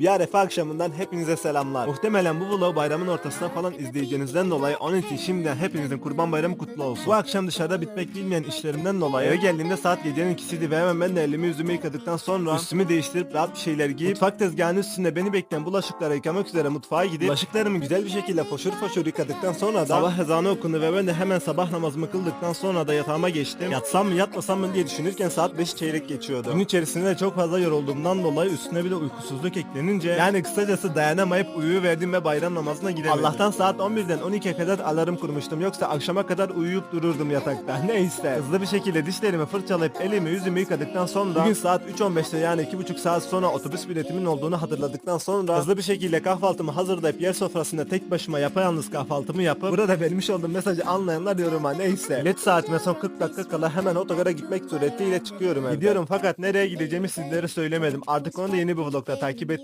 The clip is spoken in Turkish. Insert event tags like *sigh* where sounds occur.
Bir arefe akşamından hepinize selamlar. Muhtemelen bu vlogu bayramın ortasına falan izleyeceğinizden dolayı onun için şimdiden hepinizin kurban bayramı kutlu olsun. Bu akşam dışarıda bitmek bilmeyen işlerimden dolayı eve geldiğimde saat gecenin ikisiydi ve hemen ben de elimi yüzümü yıkadıktan sonra üstümü değiştirip rahat bir şeyler giyip mutfak tezgahının üstünde beni bekleyen bulaşıkları yıkamak üzere mutfağa gidip bulaşıklarımı güzel bir şekilde foşur foşur yıkadıktan sonra da sabah ezanı okundu ve ben de hemen sabah namazımı kıldıktan sonra da yatağıma geçtim. Yatsam mı yatmasam mı diye düşünürken saat 5 çeyrek geçiyordu. Gün içerisinde de çok fazla yorulduğumdan dolayı üstüne bir de uykusuzluk eklenince yani kısacası dayanamayıp uyuverdim ve bayram namazına gidemedim. Allah'tan saat 11'den 12'ye kadar alarm kurmuştum yoksa akşama kadar uyuyup dururdum yatakta. *laughs* Neyse hızlı bir şekilde dişlerimi fırçalayıp elimi yüzümü yıkadıktan sonra bugün saat 3.15'te yani 2,5 saat sonra otobüs biletimin olduğunu hatırladıktan sonra hızlı bir şekilde kahvaltımı hazırlayıp yer sofrasında tek başıma yapayalnız kahvaltımı yapıp burada vermiş olduğum mesajı anlayanlar yoruma neyse. Bilet saatime son 40 dakika kala hemen otogara gitmek suretiyle çıkıyorum evden. Gidiyorum fakat nereye gideceğimi sizlere söylemedim. Artık onu da yeni bir vlogda takip et.